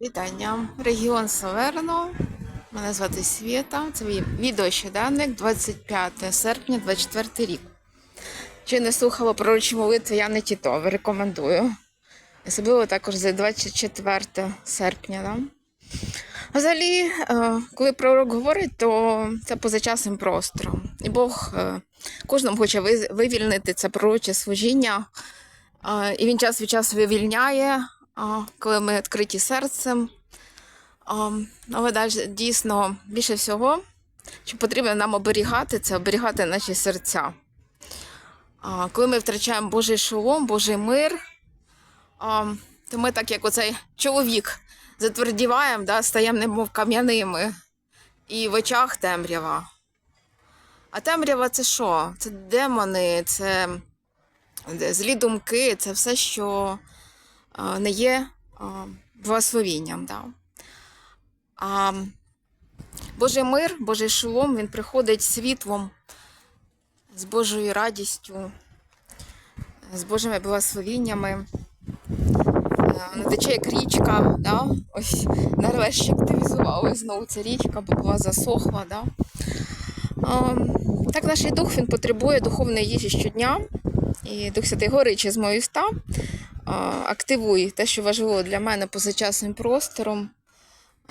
Вітання. Регіон Саверно. Мене звати Свєта. Це мій відеощоденник 25 серпня 24 рік. Чи не слухала пророчі молитви я не тітове, рекомендую. Особливо також за 24 серпня. Да? Взагалі, е, коли пророк говорить, то це поза часом простором. І Бог е, кожному хоче вивільнити це пророче служіння. Е, І він час від часу вивільняє, коли ми відкриті серцем. А, Але далі дійсно більше всього, що потрібно нам оберігати, це оберігати наші серця. Коли ми втрачаємо Божий шолом, Божий мир, то ми так як оцей чоловік затвердіваємо, да, стаємо немов кам'яними, і в очах темрява. А темрява це що? Це демони, це злі думки, це все, що не є благословінням. Да. А Божий мир, Божий шолом, він приходить світлом, з Божою радістю, з Божими благословіннями. Е, Вона тече як річка, да? ось нарешті активізували знову ця річка, бо була засохла. Да? А, так наш дух він потребує духовної їжі щодня. І Дух Святий горить з моїх уста. Активуй те, що важливо для мене позачасним простором.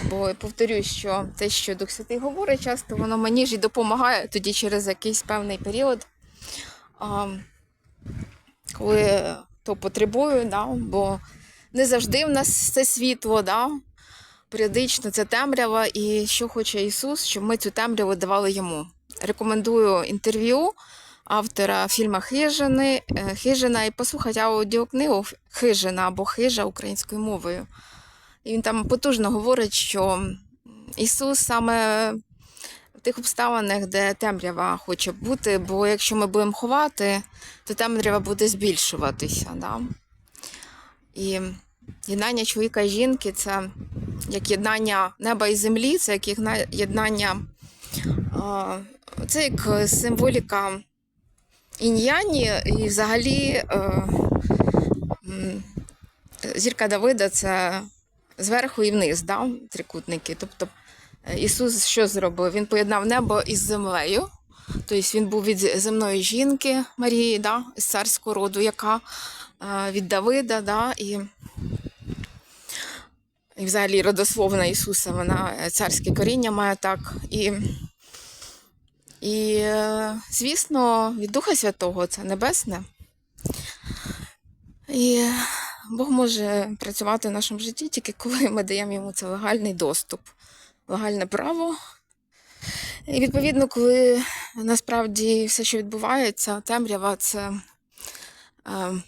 Бо повторюю, що те, що Дух Святий говорить, часто воно мені ж і допомагає тоді через якийсь певний період, коли то потребую, да, бо не завжди в нас це світло, да, періодично це темрява, і що хоче Ісус, щоб ми цю темряву давали йому. Рекомендую інтерв'ю автора фільму Хижини, е, Хижина і послухати аудіокнигу Хижина або Хижа українською мовою. І він там потужно говорить, що Ісус саме в тих обставинах, де темрява хоче бути, бо якщо ми будемо ховати, то темрява буде збільшуватися. Да? І єднання чоловіка і жінки це як єднання неба і землі, це як єднання, це як символіка інь-яні, і взагалі е, зірка Давида це зверху і вниз, да, трикутники. Тобто е, Ісус що зробив? Він поєднав небо із землею. Тобто він був від земної жінки Марії, да, з царського роду, яка е, від Давида, да, і, і взагалі родословна Ісуса, вона царське коріння має так. І, і е, звісно, від Духа Святого це небесне. І Бог може працювати в нашому житті тільки коли ми даємо йому це легальний доступ, легальне право. І відповідно, коли насправді все, що відбувається, темрява, це е,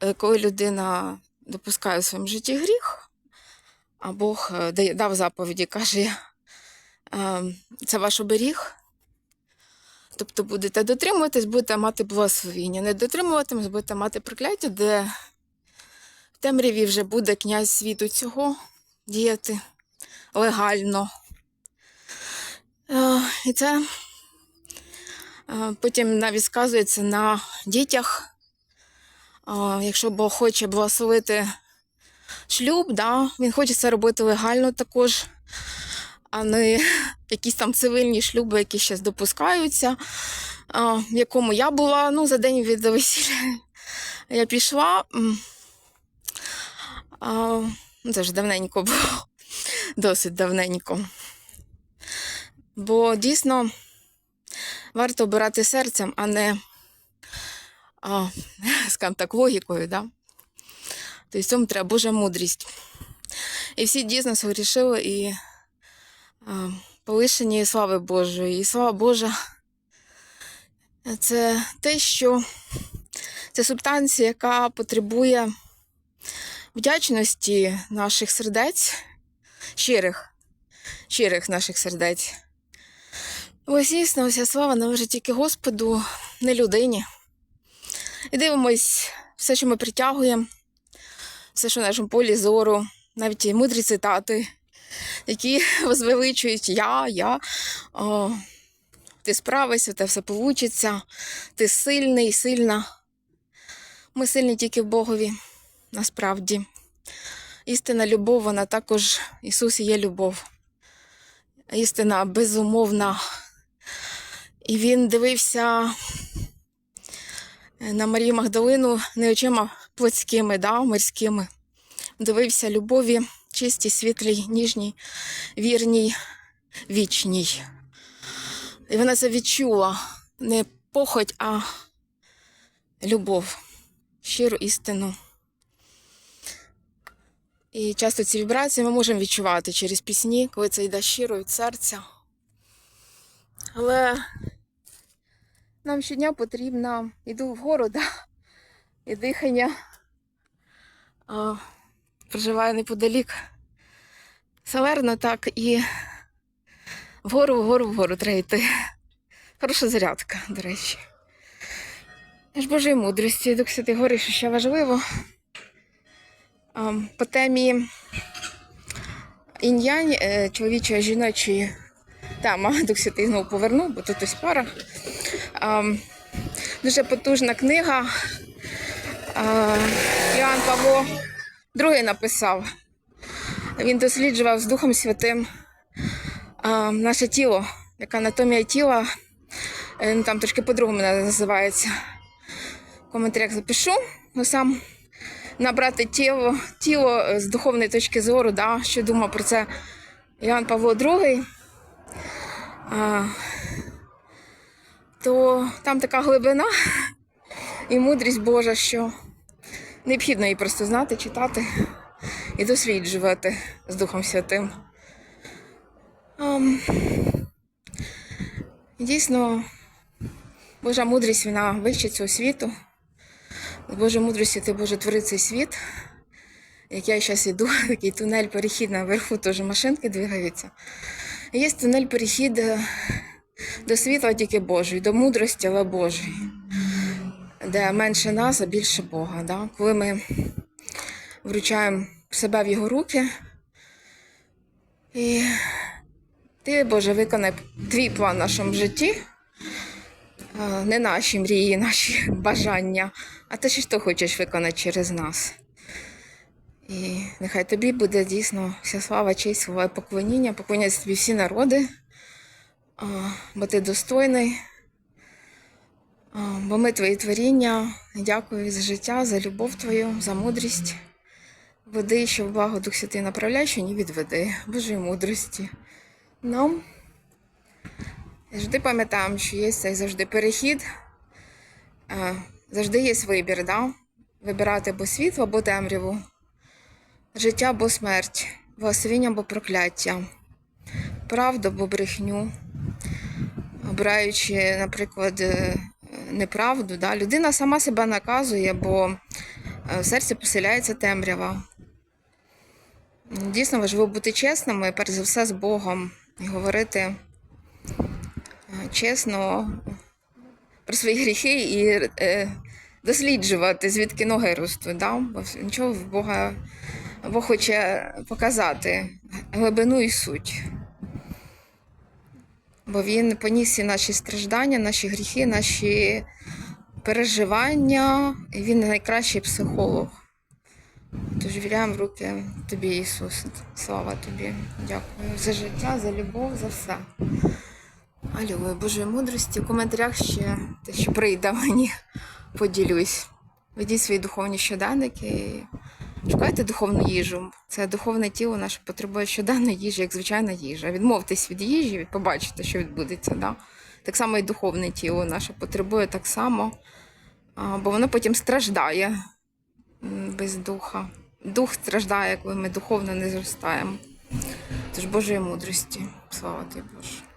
е, коли людина допускає в своєму житті гріх, а Бог е, дав заповіді, каже, це ваш оберіг. Тобто будете дотримуватись, будете мати благословіння. Не дотримуватимось, будете мати прокляття, де в темряві вже буде князь світу цього діяти легально. Е, І це е, потім навіть сказується на дітях. Е, Якщо Бог хоче благословити шлюб, да, він хоче це робити легально також, а не якісь там цивільні шлюби, які ще допускаються, в якому я була ну, за день від весілля. Я пішла. ну, це ж давненько було, досить давненько. Бо дійсно варто обирати серцем, а не скажімо так, логікою. Да? Тобто цьому треба Божа мудрість. І всі дійсно согрішили і полишені слави Божої. І слава Божа це те, що це субстанція, яка потребує вдячності наших сердець, щирих, щирих наших сердець. Ось дійсно, вся слава належить тільки Господу, не людині. І дивимось все, що ми притягуємо, все, що в нашому полі зору, навіть ті мудрі цитати, які возвеличують я, я. О, ти справишся, у тебе все вийде, ти сильний, сильна. Ми сильні тільки в Богові, насправді. істина любов, вона також Ісус є любов. Істина безумовна. І він дивився на Марію Магдалину не очима плотськими, да, мирськими. Дивився любові, чистій, світлій, ніжній, вірній, вічній. І вона це відчула не похоть, а любов, щиру істину. І часто ці вібрації ми можемо відчувати через пісні, коли це йде щиро від серця. Але нам щодня потрібно, йду вгору, да, і дихання. Проживаю неподалік. Салерно так і вгору, вгору, вгору треба йти. Хороша зарядка, до речі. Я ж Божої мудрості, Дух Святий Гори, що ще важливо. По темі інь-янь, е, чоловічої жіночої тема Дух Святий знову повернув, бо тут ось пара. Дуже потужна книга. Іоанн Павло II написав. Він досліджував з Духом Святим а, наше тіло, яка анатомія тіла. Е, ну, Там трошки по-другому називається. В коментарях запишу. Ну, сам набрати тіло, тіло е, з духовної точки зору, да, що думав про це Іоанн Павло II. А, то там така глибина і мудрість Божа, що необхідно її просто знати, читати і досліджувати з Духом Святим. Ам, дійсно, Божа мудрість вона вище цього світу. З Божої мудрості ти Боже творив цей світ. Як я зараз йду, такий тунель перехід наверху, теж машинки двигаються. Є тунель перехід е, до світла тільки Божої, до мудрості, але Божої, де менше нас, а більше Бога. Да? Коли ми вручаємо себе в його руки, і ти, Боже, виконай твій план в нашому житті, не наші мрії, наші бажання, а те, що ти хочеш виконати через нас. І нехай тобі буде дійсно вся слава, честь, слава і поклоніння, поклоняться тобі всі народи, бо ти достойний. Бо ми твої творіння. Дякую за життя, за любов твою, за мудрість. Веди, що в благо Дух Святий направляй, що не відведи. Божої мудрості. Нам завжди пам'ятаємо, що є цей завжди перехід. Завжди є вибір, да? вибирати або світло, або темряву. Життя або смерть, благословіння або прокляття, правду або брехню. Обираючи, наприклад, е, неправду, да, людина сама себе наказує, бо е, в серці поселяється темрява. Дійсно важливо бути чесними, перш за все, з Богом і говорити е, чесно про свої гріхи і е, досліджувати, звідки ноги ростуть. Да? Бо нічого в Бога Бог хоче показати глибину і суть. Бо він поніс всі наші страждання, наші гріхи, наші переживання. І він найкращий психолог. Тож віряємо в руки тобі, Ісус. Слава тобі. Дякую за життя, за любов, за все. Алілуя, Божої мудрості. В коментарях ще те, що прийде мені, поділюсь. Ведіть свої духовні щоденники. Шукайте духовну їжу. Це духовне тіло наше потребує щоденної їжі, як звичайна їжа. Відмовтесь від їжі, побачите, що відбудеться. Да? Так само і духовне тіло наше потребує так само, бо воно потім страждає без духа. Дух страждає, коли ми духовно не зростаємо. Тож Божої мудрості. Слава тобі, Боже.